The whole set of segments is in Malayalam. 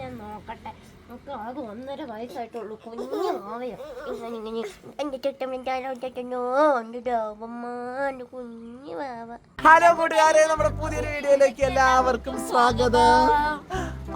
ഞാൻ നോക്കട്ടെ. നമുക്ക് ആകെ ഒന്നര വയസ്സായിട്ടുള്ളൂ. കുഞ്ഞു ആവയോ ഇങ്ങനെ ഇങ്ങനെ എന്റെ ചെട്ടമ്മോ എന്റെ ഡോബമ്മ എന്റെ കുഞ്ഞു വാവ. ഹലോ കൂട്ടുകാരെ നമ്മുടെ പുതിയൊരു വീഡിയോയിലേക്ക് എല്ലാവർക്കും സ്വാഗതം.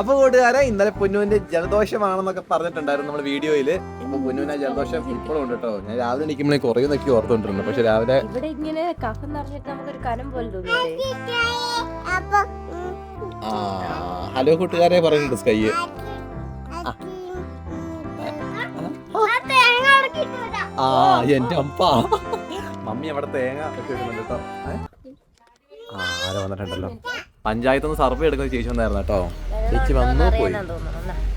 അപ്പൊ കൂട്ടുകാരെ ഇന്നലെ പൊന്നുവിന്റെ ജലദോഷമാണെന്നൊക്കെ പറഞ്ഞിട്ടുണ്ടായിരുന്നു നമ്മുടെ വീഡിയോയിൽ അപ്പൊ പൊന്നുവിന്റെ ജലദോഷം ഇപ്പോഴും ഉണ്ട് കേട്ടോ ഞാൻ രാവിലെ എണീക്കുമ്പോഴേ കുറയുന്നൊക്കെ ഓർത്തുകൊണ്ടിരുന്നു. പക്ഷെ രാവിലെ ഇവിടെ ഇങ്ങനെ കഫം നിറഞ്ഞിട്ട് നമുക്കൊരു കനം പോലെ തോന്നുന്നു ഹലോ കൂട്ടുകാരെ പറയുന്നുണ്ട് സ്കൈ. ആ എന്റെ അപ്പ മമ്മി അവിടെ തേങ്ങ കേട്ടോ. ഏ? ആ ആരോ വന്നിട്ടുണ്ടല്ലോ? പഞ്ചായത്ത് നിന്ന് സർവേ എടുക്കുന്ന ചേച്ചി വന്നായിരുന്നു കേട്ടോ. ചേച്ചി വന്നു പോയി.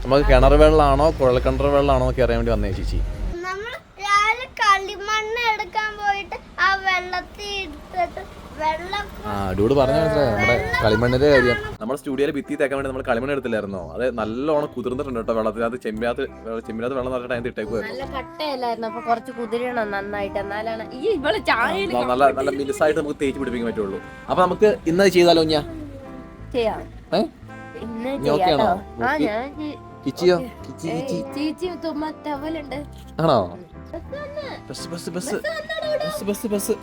നമുക്ക് കിണർ വെള്ളമാണോ കുഴൽക്കിണർ വെള്ളമാണോ ഒക്കെ അറിയാൻ വേണ്ടി വന്നേ ചേച്ചി. നമ്മൾ രാവിലെ കളിമണ്ണ് എടുക്കാൻ പോയിട്ട് ആ വെള്ളത്തിൽ എടുത്തിട്ട് ആ ഡൂഡ് പറഞ്ഞു മനസ്സിലായി നമ്മുടെ കളിമണ്ണിന്റെ കാര്യം. നമ്മുടെ സ്റ്റുഡിയോയിൽ ഭിത്തി തേക്കാൻ വേണ്ടി നമ്മൾ കളിമണ്ണ് എടുത്തില്ലായിരുന്നോ? അത് നല്ലോണം കുതിർന്നിട്ടുണ്ട് കേട്ടോ വെള്ളത്തിൽ. അത് ചെമ്പിനകത്ത് ചെമ്പിനകത്ത് വെള്ളം നിറച്ചിട്ട് അതിന് ഇട്ടേക്കുമായിരുന്നു നല്ല കട്ടയല്ലായിരുന്നു. അപ്പൊ കുറച്ച് കുതിരണം നന്നായിട്ട്. എന്നാലാണ് ഈ ഇവൾ ചായ നല്ല നല്ല മിനുസായിട്ട് നമുക്ക് തേച്ച് പിടിപ്പിക്കാൻ പറ്റുള്ളൂ. അപ്പൊ നമുക്ക് ഇന്ന് ചെയ്താലോ ഞാൻ ചെയ്യാം കിച്ചിയോ? ആണോ? Bus bus bus bus bus bus.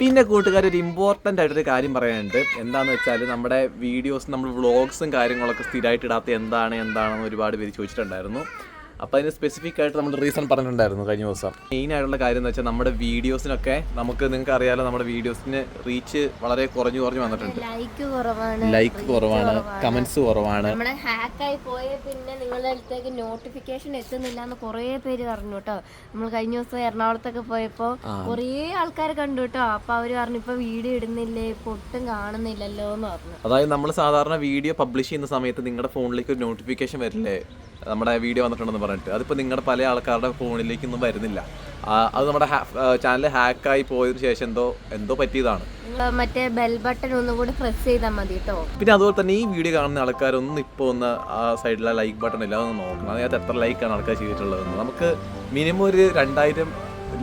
പിന്നെ കൂട്ടുകാർ ഒരു ഇമ്പോർട്ടന്റ് ആയിട്ടൊരു കാര്യം പറയാനുണ്ട്. എന്താണെന്ന് വെച്ചാൽ നമ്മുടെ വീഡിയോസ് നമ്മൾ വ്ളോഗ്സും കാര്യങ്ങളൊക്കെ സ്ഥിരമായിട്ട് ഇടാത്ത എന്താണ് എന്താണെന്ന് ഒരുപാട് പേര് ചോദിച്ചിട്ടുണ്ടായിരുന്നു. അപ്പോൾ അതിന് സ്പെസിഫിക് ആയിട്ട് നമ്മൾ റീസൺ പറഞ്ഞിട്ടുണ്ടായിരുന്നു കഴിഞ്ഞ ദിവസം. മെയിൻ ആയിട്ടുള്ള കാര്യം എന്ന് വെച്ചാൽ നമ്മുടെ വീഡിയോസിനൊക്കെ നമുക്ക് നിങ്ങൾക്ക് അറിയാലോ നമ്മുടെ വീഡിയോസിന് റീച്ച് വളരെ കുറഞ്ഞു കുറഞ്ഞു വന്നിട്ടുണ്ട്. ലൈക്ക് കുറവാണ് ലൈക്ക് കുറവാണ് കമന്റ്സ് കുറവാണ്. നമ്മുടെ ഹാക്കായി പോയ പിന്നെ നിങ്ങളുടെ അടുത്തേക്ക് നോട്ടിഫിക്കേഷൻ എത്തുന്നില്ല എന്ന് കുറേ പേര് പറഞ്ഞു കേട്ടോ. നമ്മൾ കഴിഞ്ഞ ദിവസം എറണാകുളത്തൊക്കെ പോയപ്പോൾ കുറേ ആൾക്കാർ കണ്ടു കേട്ടോ. അപ്പൊ അവർ പറഞ്ഞു ഇപ്പൊ വീഡിയോ ഇടുന്നില്ലേ? ഇപ്പൊ ഒട്ടും കാണുന്നില്ലല്ലോ എന്ന് പറഞ്ഞു. അതായത് നമ്മൾ സാധാരണ വീഡിയോ പബ്ലിഷ് ചെയ്യുന്ന സമയത്ത് നിങ്ങളുടെ ഫോണിലേക്ക് ഒരു നോട്ടിഫിക്കേഷൻ വരില്ലേ? നമ്മുടെ വീഡിയോ വന്നിട്ടുണ്ടെന്ന് പറഞ്ഞിട്ട്. അതിപ്പോൾ നിങ്ങളുടെ പല ആൾക്കാരുടെ ഫോണിലേക്കൊന്നും വരുന്നില്ല. അത് നമ്മുടെ ചാനൽ ഹാക്കായി പോയതിനു ശേഷം എന്തോ എന്തോ പറ്റിയതാണ്. മറ്റേ ബെൽ ബട്ടൺ ഒന്നും കൂടി പ്രസ് ചെയ്താൽ മതി കേട്ടോ പിന്നെ അതുപോലെ തന്നെ ഈ വീഡിയോ കാണുന്ന ആൾക്കാരൊന്നും ഇപ്പോൾ ഒന്ന് ആ സൈഡിലെ ലൈക്ക് ബട്ടൺ ഇല്ല അതൊന്ന് നോക്കണം. അതിനകത്ത് എത്ര ലൈക്കാണ് ആൾക്കാർ ചെയ്തിട്ടുള്ളതെന്ന്. നമുക്ക് മിനിമം ഒരു രണ്ടായിരം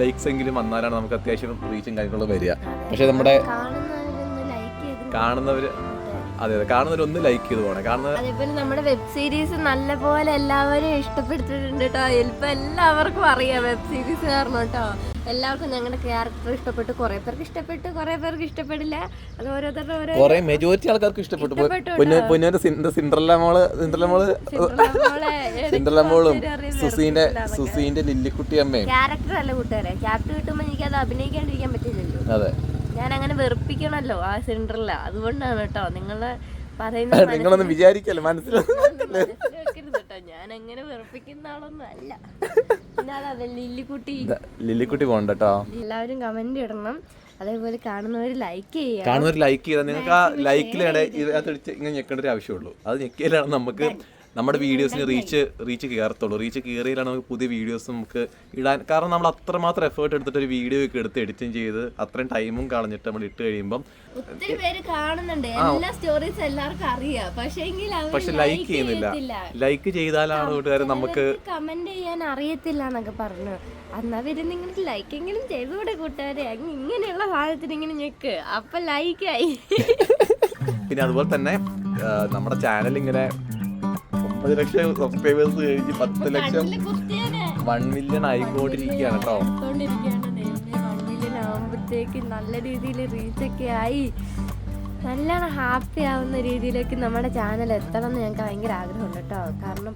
ലൈക്സ് എങ്കിലും വന്നാലാണ് നമുക്ക് അത്യാവശ്യം റീച്ചും കാര്യങ്ങളും വരിക. പക്ഷേ നമ്മുടെ കാണുന്നവർ അതെ അതെ. കാണുന്നവരൊന്ന് ലൈക്ക് ചെയ്ത് പോകണം. കാരണം അതേപോലെ നമ്മുടെ വെബ് സീരീസ് നല്ല പോലെ എല്ലാവരും ഇഷ്ടപ്പെട്ടിട്ടുണ്ട് കേട്ടോ ഇപ്പൊ എല്ലാവർക്കും അറിയാം വെബ് സീരീസ് കാരണം കേട്ടോ എല്ലാവർക്കും ഞങ്ങളുടെ ക്യാരക്ടർ ഇഷ്ടപ്പെട്ടു. കുറെ പേർക്ക് ഇഷ്ടപ്പെട്ടു കുറെ പേർക്ക് ഇഷ്ടപ്പെടില്ല. അത് ഓരോരുത്തരുടെ ഓരോ കുറെ മെജോറിറ്റി ആൾക്കാർക്ക് ഇഷ്ടപ്പെട്ടു. പിന്നെ പൊന്നു പൊന്നുവിന്റെ സിന്ദ- സിൻഡ്രല്ല മോൾ സിൻഡ്രല്ല മോൾ നമ്മളെ സിൻഡ്രല്ല മോളും സുസീന്റെ സുസീന്റെ ലില്ലിക്കുട്ടി അമ്മയും. ക്യാരക്ടർ അല്ല കൂട്ടുകാരെ. ക്യാരക്ടർ കിട്ടുമ്പോൾ എനിക്ക് അത് അഭിനയിക്കാണ്ടിരിക്കാൻ പറ്റില്ലല്ലോ. അതെ. ഞാൻ അങ്ങനെ വെറുപ്പിക്കണല്ലോ ആ സിലിണ്ടറിൽ അതുകൊണ്ടാണ് കേട്ടോ നിങ്ങളെ പറയുന്നത് നിങ്ങളൊന്നും വിചാരിക്കല്ലോ കേട്ടോ. ഞാൻ അങ്ങനെ വെറുപ്പിക്കുന്ന ആളൊന്നും അല്ല. ലില്ലിക്കുട്ടി. ലില്ലിക്കുട്ടി പോകണ്ട കേട്ടോ എല്ലാവരും കമന്റ് ഇടണം. അതേപോലെ കാണുന്നവർ ലൈക്ക് ചെയ്യുക. കാണുന്നവർ ലൈക്ക് ചെയ്താൽ നിങ്ങൾക്ക് ആ ലൈക്കിലാണ് ഇതിനകത്ത് ഇങ്ങനെ ഞെക്കേണ്ട ഒരു ആവശ്യമുള്ളൂ. അത് ഞെക്കിയാലാണ് നമുക്ക് നമ്മുടെ വീഡിയോസിന് റീച്ച് റീച്ച് കയറത്തുള്ളൂ റീച്ച് കയറിയാലാണ് നമുക്ക് പുതിയ വീഡിയോസ് നമുക്ക് ഇടാൻ. കാരണം നമ്മൾ അത്രമാത്രം എഫേർട്ട് എടുത്തിട്ട് ഒരു വീഡിയോ ഒക്കെ എടുത്ത് എഡിറ്റിംഗ് ചെയ്ത് അത്രയും ടൈമും കളഞ്ഞിട്ട് നമ്മൾ ഇട്ട് കഴിയുമ്പോൾ ഒത്തിരി പേര് കാണുന്നുണ്ട്. എല്ലാ സ്റ്റോറീസ് എല്ലാവർക്കും അറിയാം. പക്ഷേ പക്ഷെ ലൈക്ക് ചെയ്യുന്നില്ല. ലൈക്ക് ചെയ്താലാണ് കൂട്ടുകാരെ നമുക്ക് കമന്റ് ചെയ്യാൻ അറിയത്തില്ല എന്നൊക്കെ പറഞ്ഞു. എന്നാ പിന്നെ നിങ്ങൾക്ക് ലൈക്കെങ്കിലും ചെയ്തുകൂടെ കൂട്ടുകാരെ. ഇങ്ങനെയുള്ള സാധനത്തിന് ഇങ്ങനെ ഞെക്ക്. അപ്പൊ ലൈക്കായി പിന്നെ അതുപോലെ തന്നെ നമ്മുടെ ചാനൽ ഇങ്ങനെ ഒമ്പത് ലക്ഷം സബ്സ്ക്രൈബേഴ്സ് കഴിഞ്ഞ് പത്ത് ലക്ഷം. വൺ മില്യൺ ആയിക്കൊണ്ടിരിക്കുകയാണ് കേട്ടോ. നല്ല രീതിയിൽ റീച്ചൊക്കെ ആയി. നല്ലോണം ഹാപ്പി ആവുന്ന രീതിയിലേക്ക് നമ്മുടെ ചാനൽ എത്തണം എന്ന് ഞങ്ങൾക്ക് ഭയങ്കര ആഗ്രഹമുണ്ട് കേട്ടോ. കാരണം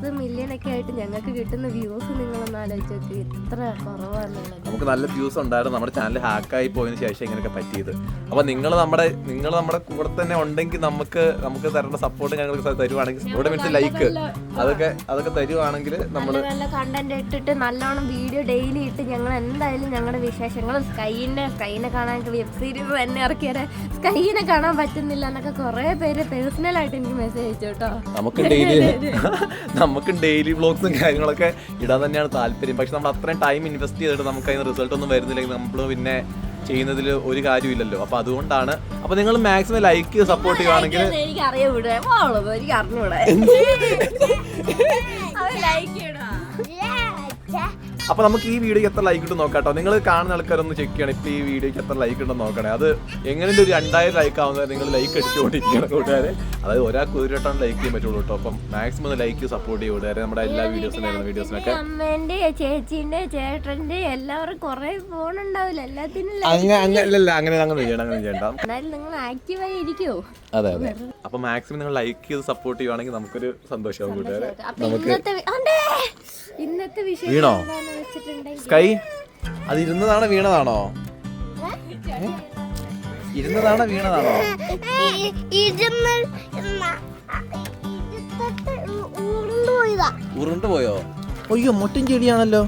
പത്ത് മില്യൺ ഒക്കെ ആയിട്ട് ഞങ്ങൾക്ക് കിട്ടുന്ന വ്യൂസ് നിങ്ങളൊന്ന് ആലോചിച്ച് നോക്ക്. ഇത്ര കുറവാന്നുള്ളത് നമുക്ക് നല്ല വ്യൂസ് ഉണ്ടായിരുന്നു. നമ്മുടെ ചാനൽ ഹാക്കായി പോയതിന് ശേഷം ഇങ്ങനെയൊക്കെ പറ്റിയത്. അപ്പോൾ നിങ്ങൾ നമ്മുടെ നിങ്ങൾ നമ്മുടെ കൂടെ തന്നെ ഉണ്ടെങ്കിൽ നമുക്ക് നമുക്ക് തരേണ്ട സപ്പോർട്ട് ഞങ്ങൾക്ക് തരുവാണെങ്കിൽ ഇവിടെ ലൈക്ക് അതൊക്കെ അതൊക്കെ തരുവാണെങ്കിൽ നമ്മൾ നല്ല കണ്ടന്റ് ഇട്ടിട്ട് നല്ലോണം വീഡിയോ ഡെയിലി ഇട്ട് ഞങ്ങൾ എന്തായാലും ഞങ്ങളുടെ വിശേഷങ്ങളും സ്കൈനെ സ്കൈനെ കാണാൻ വെബ് സീരീസ് തന്നെ ഇറക്കിയാൽ സ്കൈനെ കാണാൻ പറ്റുന്നില്ല എന്നൊക്കെ കുറേ പേര് പേഴ്സണലായിട്ട് എനിക്ക് മെസ്സേജ് അയച്ചു കേട്ടോ. നമുക്ക് ഡെയിലി നമുക്ക് ഡെയിലി വ്ളോഗ്സും കാര്യങ്ങളൊക്കെ ഇടാൻ തന്നെയാണ് താല്പര്യം. പക്ഷെ നമ്മൾ അത്രയും ടൈം ഇൻവെസ്റ്റ് ചെയ്തിട്ട് നമുക്ക് അതിന് റിസൾട്ട് ഒന്നും വരുന്നില്ലെങ്കിൽ നമ്മൾ പിന്നെ ചെയ്യുന്നതിൽ ഒരു കാര്യമില്ലല്ലോ അപ്പൊ അതുകൊണ്ടാണ്. അപ്പൊ നിങ്ങൾ മാക്സിമം ലൈക്ക് സപ്പോർട്ട് ചെയ്യുവാണെങ്കിൽ എനിക്ക് അറിയൂടെ എനിക്ക് അറിഞ്ഞൂടെ? ലൈക്ക് ചെയ്യണോ അപ്പൊ നമുക്ക് ഈ വീഡിയോക്ക് എത്ര ലൈക്ക് ഇട്ട് നോക്കാം നിങ്ങൾ കാണുന്ന ആൾക്കാരൊന്ന് ചെക്ക് ചെയ്യണം. ഇപ്പൊ ഈ വീഡിയോക്ക് എത്ര ലൈക്ക് ഉണ്ടെന്ന് നോക്കണേ. അത് എങ്ങനെയും ഒരു രണ്ടായിരം ലൈക്ക് ആവുന്നത് നിങ്ങൾ ലൈക്ക് അടിച്ചുകൊണ്ടിരിക്കണം കൂട്ടുകാരെ. അതായത് ഒരാൾക്ക് ഒരു വട്ടം ലൈക്ക് ചെയ്യാൻ പറ്റുള്ളൂ കേട്ടോ അപ്പം മാക്സിമം ലൈക്ക് സപ്പോർട്ട് ചെയ്യും കൂട്ടുകാരെ. നമ്മുടെ എല്ലാ വീഡിയോസിനും വീഡിയോസിനൊക്കെ അമ്മേന്റെ ചേച്ചീന്റെ ചേട്ടന്റെ എല്ലാവരും കുറെ ഫോൺ ഉണ്ടാവില്ല. എല്ലാത്തിനും അങ്ങനെ അങ്ങനെ ചെയ്യണം അങ്ങനെ ചെയ്യണ്ട. നിങ്ങൾ ആക്റ്റീവായി ഇരിക്കോ. അതെ അതെ. അപ്പൊ മാക്സിമം നിങ്ങൾ ലൈക്ക് ചെയ്ത് സപ്പോർട്ട് ചെയ്യുവാണെങ്കിൽ നമുക്കൊരു സന്തോഷമാവും കൂട്ടുകാരെ. നമുക്ക് ഇന്നത്തെ വിഷയം വീണോ? സ്കൈ അത് ഇരുന്നതാണ് വീണതാണോ? ഇരുന്നതാണ് വീണതാണോ? ഉരുണ്ടു ഇരുന്ന് പോയോ? അയ്യോ മുട്ടും ചെടിയാണല്ലോ.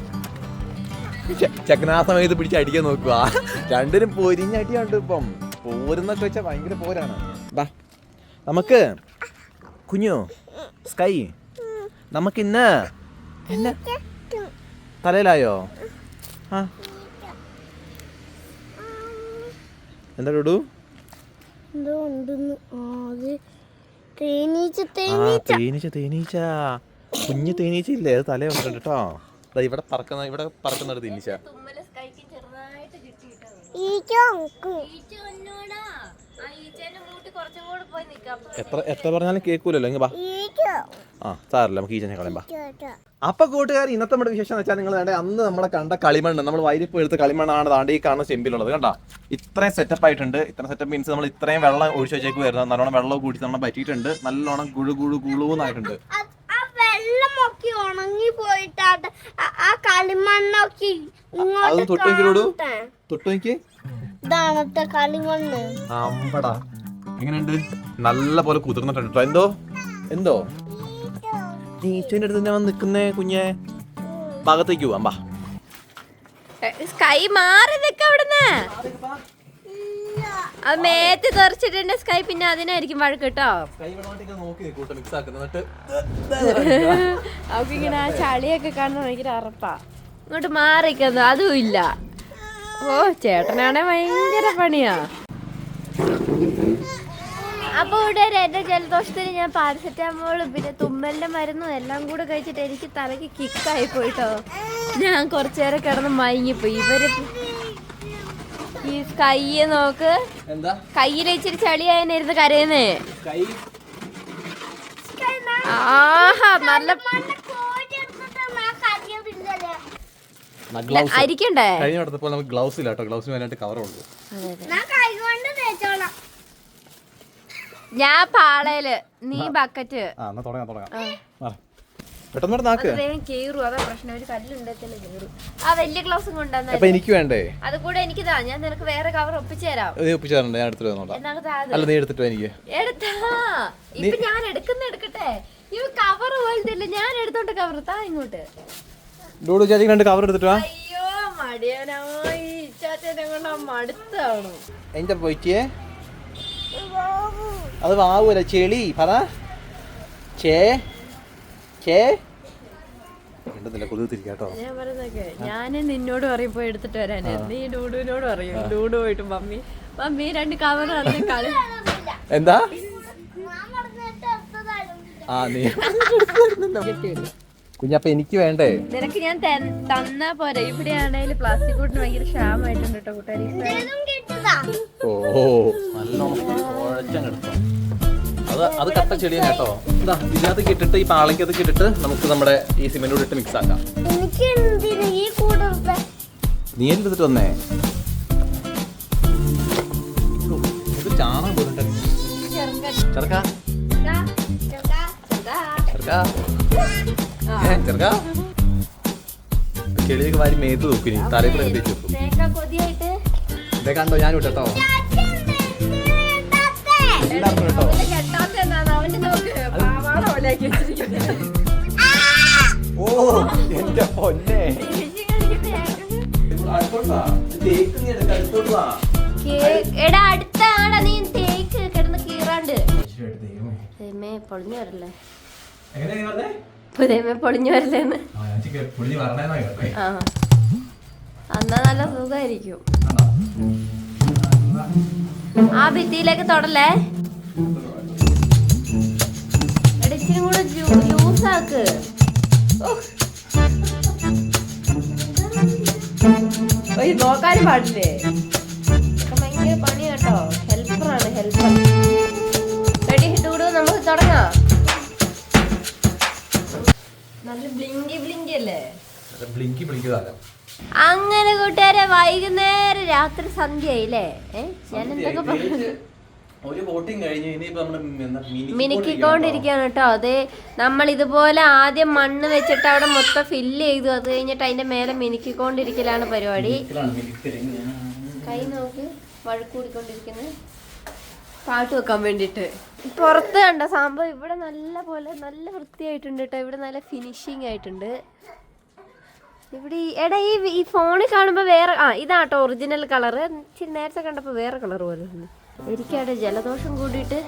ചക്കനാ സമയത്ത് പിടിച്ച് അടിക്കാൻ നോക്കുക. രണ്ടിനും പൊരിഞ്ഞടിയുണ്ട് ഇപ്പം. പോരുന്നൊക്കെ വെച്ചാൽ ഭയങ്കര പോരാണ്. ബാ നമുക്ക് കുഞ്ഞു സ്കൈ നമുക്ക് ഇന്ന് എന്നെ തലയിലായോ? ആ. എന്താ ഡുഡു എന്തോ ഉണ്ടെന്ന് ആ, തേനീച്ച തേനീച്ച. തേനീച്ച തേനീച്ച. കുഞ്ഞു തേനീച്ച ഇല്ലേ അത് തലയുണ്ട് കേട്ടോ. ദാ ഇവിടെ പറക്കുന്ന ഇവിടെ പറക്കുന്ന ഒരു തേനീച്ച. എത്ര എത്ര പറഞ്ഞാലും കേൾക്കൂലല്ലോ. ഇങ്ങ് ബാ ആ സാറല്ല നമുക്ക് ഈച്ചനെ ചെന്നെ കളയാം ബാ. അപ്പൊ കൂട്ടുകാർ ഇന്നത്തെ നമ്മുടെ വിശേഷം എന്ന് വെച്ചാൽ നിങ്ങൾ വേണ്ട അന്ന് നമ്മളെ കണ്ട കളിമണ്ണ് നമ്മൾ വൈരിപ്പ് എടുത്ത കളിമണ്ണാണ് താണ്ടി ഈ കാണുന്ന ചെമ്പിലുള്ളത് കണ്ട? ഇത്രയും സെറ്റപ്പ് ആയിട്ടുണ്ട്. ഇത്ര സെറ്റപ്പ് മീൻസ് നമ്മൾ ഇത്രയും വെള്ളം ഒഴിച്ചു വെച്ചേക്ക് വരുന്നത്. നല്ലോണം വെള്ളം കൂടി നമ്മൾ പറ്റിയിട്ടുണ്ട്. നല്ലോണം കുഴു കുഴു കുളുന്നായിട്ടുണ്ട് അത് ആ വെള്ളമൊക്കെ ഉണങ്ങി കളിമണ്ണൊക്കെ. ഇതാണത്തെ കളിമണ്ണ്. അമ്പടാ. എങ്ങനെയുണ്ട്? നല്ല പോലെ കുതിർന്നിട്ടുണ്ട് എന്തോ? എന്തോ? നീച്ചോന്റെ അടുത്ത് തന്നെ വന്ന് നിൽക്കുന്ന കുഞ്ഞെ. ഭാഗത്തേക്ക് പോവാം ബാ സ്കൈ മാറി നിൽക്ക അവിടുന്ന്. അത് മേത്ത് തെറിച്ചിട്ടുണ്ട് സ്കൈ പിന്നെ അതിനായിരിക്കും വഴക്ക് കേട്ടോ. നോക്കി നിൽക്കൂട്ടോ മിക്സ് ആക്കുന്നിട്ട് അവർക്ക് ഇങ്ങനെ ആ ചളിയൊക്കെ കാണുന്ന ഭയങ്കര അറപ്പാ. ഇങ്ങോട്ട് മാറിക്കുന്നു അതും ഇല്ല. ഓ ചേട്ടനാണെ ഭയങ്കര പണിയാ. അപ്പൊ ഇവിടെ എന്റെ ജലദോഷത്തിന് ഞാൻ പാരസെറ്റാമോൾ പിന്നെ തുമ്മലിന്റെ മരുന്നും എല്ലാം കൂടെ കഴിച്ചിട്ട് എനിക്ക് തലയ്ക്ക് കിക്കായി പോയിട്ടോ. ഞാൻ കുറച്ചു നേരം കിടന്ന് മയങ്ങിപ്പോയി. ഇവർ ഈ കയ്യെ നോക്ക്. എന്താ? കയ്യിൽ ഇച്ചിരി ചളിയായിരുന്നു കരയുന്നേ. കൈ? ആഹാ നല്ല അരിക്കണ്ടേ? കഴിഞ്ഞ ഗ്ലൗസ് നമുക്ക് ഗ്ലൗസ് ഇല്ല കേട്ടോ ഗ്ലൗസിന് വേണ്ടിയിട്ട് കവർ ഉണ്ട് ഞാൻ പാളയിൽ നീ ബക്കറ്റ്. ആ എന്നാ തുടങ്ങാം തുടങ്ങാം. പെട്ടെന്ന് നാക്ക്. കേറും അതാ പ്രശ്നം. ഒരു കല്ലുണ്ടെങ്കിൽ കേറും. ആ വലിയ ഗ്ലാസും കൊണ്ടുവന്ന അപ്പൊ എനിക്ക് വേണ്ടേ? അത് കൂടെ എനിക്ക് താ ഞാൻ നിനക്ക് വേറെ കവർ ഒപ്പിച്ചു തരാം. നീ ഒപ്പിച്ചാറുണ്ട് ഞാൻ എടുത്തിട്ട്. അല്ല നീ എടുത്തിട്ട് എനിക്ക്? എടുത്താ. ഇപ്പൊ ഞാൻ എടുക്കുന്ന എടുക്കട്ടെ. ഇവ കവർ പോലത്തെ ഞാൻ എടുത്തോണ്ട് കവർ താ ഇങ്ങോട്ട്. ഡൂഡു ചേച്ചി രണ്ട് കവർ എടുത്തിട്ട് അയ്യോ മടിയനായി. ഇച്ചാച്ചനെ കൊണ്ട് മടുത്താണ്. എന്റെ പോയിച്ചേ അത് വാവൂല. ചെളി. പറ. ചേ. ചേ. ഞാൻ കൊതുകത്തിരിക്കാട്ടോ ഞാൻ നിന്നോട് പറയുമ്പോ പോയി എടുത്തിട്ട് വരാനേ. നീ ഡൂഡുവിനോട് പറയും. ഡൂഡു പോയിട്ട് മമ്മി മമ്മി രണ്ട് കവർ കളി. എന്താ? ആ നീ കുഞ്ഞപ്പ എനിക്ക് വേണ്ടേ? നിനക്ക് ഞാൻ തന്ന പോരെ. ഇവിടെ ആണെങ്കിൽ പ്ലാസ്റ്റിക് കൂട്ടിന് ഭയങ്കര ക്ഷാമായിട്ടുണ്ട് കേട്ടോ കൂട്ടുകാരി. ഓ നല്ല കുഴച്ചങ്ങെടുത്തോ അത് അത് കട്ട ചെടിയാണ് കേട്ടോ. എന്താ ഇതിനകത്ത് ഇട്ടിട്ട് ഈ പാളയ്ക്കകത്ത് ഇട്ടിട്ട് നമുക്ക് നമ്മുടെ ഈ സിമെന്റ് കൂടെ ഇട്ട് മിക്സ് ആക്കാം. എനിക്ക് എന്തിനാ ഈ കൂടെ നീ എന്തിട്ട് വന്നേ? ഇത് ചാണകം പോലുണ്ട് ചെറുക്കാ. ചെറുക്കാ ചെറുക്കാ ചെളിയൊക്കെ വാരി മേത്ത് നോക്കി തലയിൽ കൊതിയായിട്ട്. ഇതേ കണ്ടോ ഞാൻ വിട്ടോ എന്റെ പൊന്നെ. എടാ അടുത്താടാ നീ തേക്ക് കിടന്ന് കീറാണ്ട്. ദൈവമേ. പൊളിഞ്ഞു വരല്ലേ. ദൈവമേ പൊളിഞ്ഞു വരല്ലേന്ന്. ആ എന്നാ നല്ല സുഖമായിരിക്കും ആ ഭിത്തിയിലേക്ക് തൊടല്ലേ. ഇച്ചിരി കൂടെ ജ്യൂസ് ആക്ക് ഓ. അയ്യോ, നോക്കാനും പാടില്ലേ? ഇതൊക്കെ ഭയങ്കര പണി കേട്ടോ. ഹെൽപ്പറാണ് ഹെൽപ്പർ. റെഡി ഡൂഡു നമുക്ക് തുടങ്ങാം. നല്ല ബ്ലിങ്കി ബ്ലിങ്കി അല്ലേ? ബ്ലിങ്കി ബ്ലിങ്കി അങ്ങനെ കൂട്ടുകാരെ വൈകുന്നേരം രാത്രി സന്ധ്യയായില്ലേ? ഞാൻ എന്തൊക്കെ പറഞ്ഞു ഒരു വോട്ടിംഗ് കഴിഞ്ഞു ഇനിയിപ്പോ നമ്മൾ എന്താ മിനി മിനുക്കിക്കൊണ്ടിരിക്കുകയാണ് കേട്ടോ. അത് നമ്മൾ ഇതുപോലെ ആദ്യം മണ്ണ് വെച്ചിട്ട് അവിടെ മൊത്തം ഫില്ല് ചെയ്തു. അത് കഴിഞ്ഞിട്ട് അതിന്റെ മേലെ മിനുക്കിക്കൊണ്ടിരിക്കലാണ് പരിപാടി. കൈ നോക്ക് വഴുക്കൂടിക്കൊണ്ടിരിക്കുന്നത് പാട്ട് വെക്കാൻ വേണ്ടിട്ട്. പുറത്ത് കണ്ട സംഭവം ഇവിടെ നല്ല പോലെ നല്ല വൃത്തിയായിട്ടുണ്ട് കേട്ടോ. ഇവിടെ നല്ല ഫിനിഷിങ് ആയിട്ടുണ്ട്. ഇവിടെ ഈ- എടാ ഈ ഈ ഫോണിൽ കാണുമ്പോൾ വേറെ ആ ഇതാട്ടോ ഒറിജിനൽ കളറ് നേരത്തെ കണ്ടപ്പോൾ വേറെ കളർ പോലെ ഉണ്ട് എനിക്കവിടെ ജലദോഷം കൂടിയിട്ട്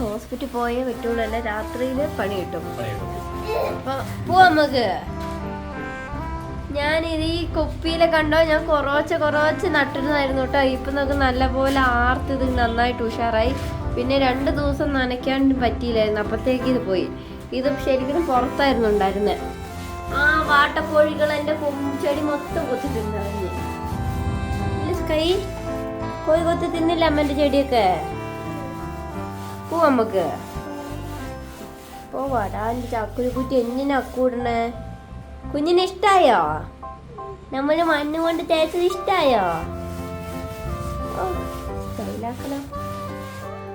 ഹോസ്പിറ്റൽ പോയേ പറ്റുള്ളൂ. അല്ല രാത്രിയിൽ പണി കിട്ടും? അപ്പൊ പോവാ നമുക്ക്. ഞാൻ ഇത് ഈ കുപ്പിയിലെ കണ്ടോ? ഞാൻ കുറച്ച് കുറച്ച് നട്ടിരുന്നായിരുന്നു കേട്ടോ. ഇപ്പൊ നമുക്ക് നല്ലപോലെ ആർത്ത് ഇത് നന്നായിട്ട് ഉഷാറായി. പിന്നെ രണ്ട് ദിവസം നനയ്ക്കാൻ പറ്റിയില്ലായിരുന്നു. അപ്പത്തേക്ക് ഇത് പോയി. ഇത് ശരിക്കും പുറത്തായിരുന്നു ഉണ്ടായിരുന്നെ. ആ വാട്ടക്കോഴികൾ എന്റെ ചെടി മൊത്തം കൊത്തി തിന്നു കൈ കോഴി കൊത്തി തിന്നില്ല അമ്മന്റെ ചെടിയൊക്കെ. പോവാ നമുക്ക്. പോവാടാ എന്റെ ചക്കുരു കുറ്റി എന്തിനാ അക്കൂടണേ കുഞ്ഞിന് ഇഷ്ടായോ? നമ്മൾ മണ്ണ് കൊണ്ട് തേച്ചത് ഇഷ്ടായോ?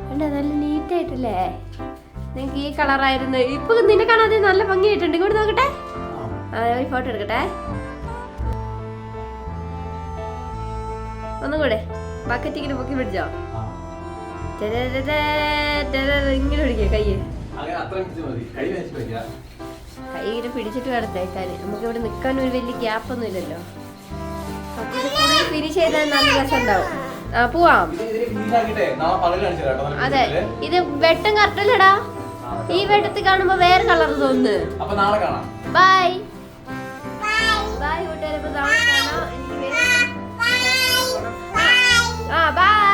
നല്ല നീറ്റ് ആയിട്ടില്ലേ നിങ്ങക്ക് ഈ കളറായിരുന്നു. ഇപ്പൊ നിന്നെ കാണാതെ നല്ല ഭംഗിയായിട്ടുണ്ട്. ഇങ്ങോട്ട് നോക്കട്ടെ. ഒരു ഫോട്ടോ എടുക്കട്ടെ. ഒന്നും കൂടെ ബക്കറ്റ് ഇങ്ങനെ പൊക്കി പിടിച്ചോ? ഇങ്ങനെ പിടിക്കുക കയ്യ്. കൈ ഇങ്ങനെ പിടിച്ചിട്ട് വേണം തേക്കാൻ നമുക്ക് ഇവിടെ നിൽക്കാൻ ഒരു വലിയ ഗ്യാപ്പ് ഒന്നും ഇല്ലല്ലോ. ഫിനിഷ് ചെയ്താൽ നല്ല രസം ഉണ്ടാവും ആ പോവാം. അതെ. ഇത് വെട്ടം കറക്റ്റല്ലടാ ഈ വെട്ടത്തിൽ കാണുമ്പോ വേറെ കളർ തോന്നുന്നു. Bye Bye.